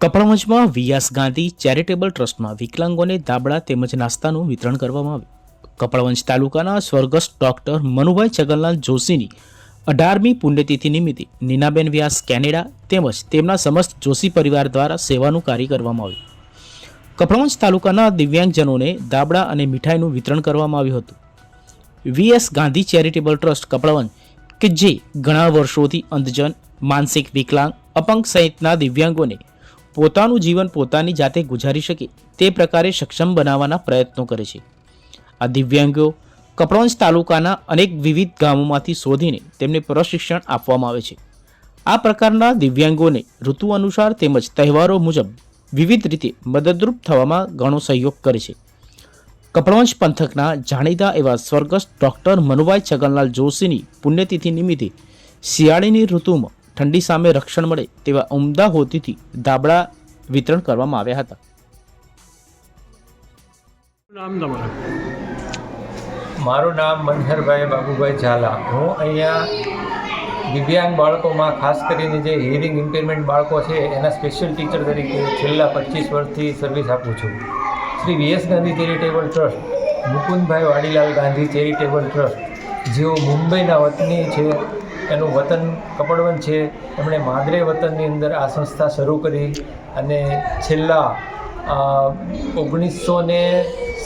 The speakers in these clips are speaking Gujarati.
કપડવંજમાં વિયાસ ગાંધી ચેરિટેબલ ટ્રસ્ટમાં વિકલાંગોને દાબડા તેમજ નાસ્તાનું વિતરણ કરવામાં આવ્યું. કપડવંજ તાલુકાના સ્વર્ગસ્થ ડોક્ટર મનુભાઈ છગનલાલ જોશીની અઢારમી પુણ્યતિથિ નિમિત્તે નીનાબેન વ્યાસ કેનેડા તેમજ તેમના સમસ્ત જોશી પરિવાર દ્વારા સેવાનું કાર્ય કરવામાં આવ્યું. કપડવંજ તાલુકાના દિવ્યાંગજનોને દાબડા અને મીઠાઈનું વિતરણ કરવામાં આવ્યું હતું. VS Gandhi charitable trust Kapadvanj કે જે ઘણા વર્ષોથી અંધજન, માનસિક વિકલાંગ, અપંગ સહિતના દિવ્યાંગોને પોતાનું જીવન પોતાની જાતે ગુજારી શકે તે પ્રકારે સક્ષમ બનાવવાના પ્રયત્નો કરે છે. આ દિવ્યાંગો કપડવંજ તાલુકાના અનેક વિવિધ ગામોમાંથી શોધીને તેમને પ્રશિક્ષણ આપવામાં આવે છે. આ પ્રકારના દિવ્યાંગોને ઋતુ અનુસાર તેમજ તહેવારો મુજબ વિવિધ રીતે મદદરૂપ થવામાં ઘણો સહયોગ કરે છે. કપડવંજ પંથકના જાણીતા એવા સ્વર્ગસ્થ ડૉક્ટર મનુભાઈ છગનલાલ જોશીની પુણ્યતિથિ નિમિત્તે શિયાળીની ઋતુમાં ઠંડી સામે રક્ષણ મળે તેવા ઉમદા હોતીથી ધાબળા વિતરણ કરવામાં આવ્યા હતા. મારું નામ મનહરભાઈ બાબુભાઈ ઝાલા. હું અહીંયા દિવ્યાંગ બાળકોમાં ખાસ કરીને જે હિયરિંગ ઇમ્પેરમેન્ટ બાળકો છે એના સ્પેશિયલ ટીચર તરીકે છેલ્લા પચીસ વર્ષથી સર્વિસ આપું છું. Shri VS Gandhi charitable trust Mukundbhai Vadilal Gandhi charitable trust જેઓ મુંબઈના વતની છે એનું વતન કપડવન છે. એમણે માદરે વતનની અંદર આ સંસ્થા શરૂ કરી અને છેલ્લા ઓગણીસો ને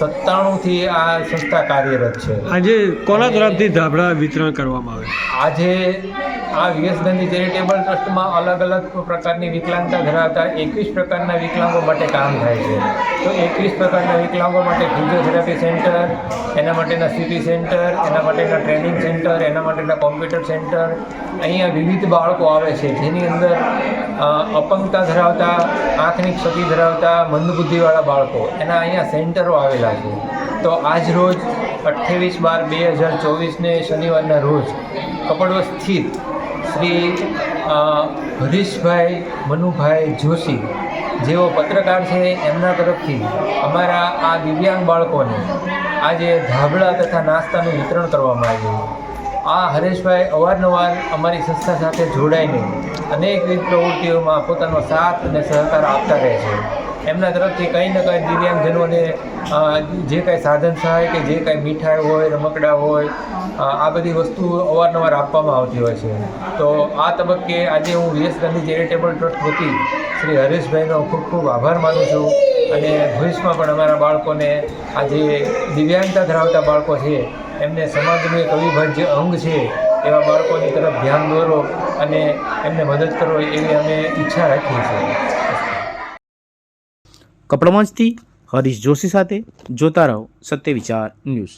સત્તાણુંથી આ સંસ્થા કાર્યરત છે. આજે કોના તરફથી ધાબળા વિતરણ કરવામાં આવે? આજે આ વીએસ ગાંધી ચેરિટેબલ ટ્રસ્ટમાં અલગ અલગ પ્રકારની વિકલાંગતા ધરાવતા એકવીસ પ્રકારના વિકલાંગો માટે કામ થાય છે. તો એકવીસ પ્રકારના વિકલાંગો માટે ફિઝિયોથેરાપી સેન્ટર એના માટેના સીટી સેન્ટર એના માટેના ટ્રેનિંગ સેન્ટર એના માટેના કોમ્પ્યુટર સેન્ટર અહીંયા વિવિધ બાળકો આવે છે જેની અંદર અપંગતા ધરાવતા આંખની ક્ષતિ ધરાવતા મંદબુદ્ધિવાળા બાળકો એના અહીંયા સેન્ટરો આવેલા છે તો આજ રોજ અઠ્ઠાવીસ બાર બે હજાર ચોવીસને શનિવારના રોજ કપડવસ સ્થિત શ્રી હરીશભાઈ મનુભાઈ જોશી જેઓ પત્રકાર છે એમના તરફથી અમારા આ દિવ્યાંગ બાળકોને આજે ધાબળા તથા નાસ્તાનું વિતરણ કરવામાં આવ્યું. આ હરેશભાઈ અવારનવાર અમારી સંસ્થા સાથે જોડાઈને અનેકવિધ પ્રવૃત્તિઓમાં પોતાનો સાથ અને સહકાર આપતા રહે છે. એમના તરફથી કંઈ ને કંઈ દિવ્યાંગજનોને જે કાંઈ સાધન સહાય કે જે કાંઈ મીઠાઈ હોય, રમકડા હોય આ બધી વસ્તુઓ અવારનવાર આપવામાં આવતી હોય છે. તો આ તબક્કે આજે હું વીએસ ગાંધી ચેરિટેબલ ટ્રસ્ટ વતી શ્રી હરેશભાઈનો ખૂબ ખૂબ આભાર માનું છું અને ભવિષ્યમાં પણ અમારા બાળકોને આ જે દિવ્યાંગતા ધરાવતા બાળકો છે, એમને સમાજનું એક અવિભાજ્ય અંગ છે, એવા બાળકોની તરફ ધ્યાન દોરો અને એમને મદદ કરો એવી અમે ઈચ્છા રાખીએ છીએ. કપડવંજથી હરીશ જોશી સાથે જોતા રહો સત્ય વિચાર ન્યૂઝ.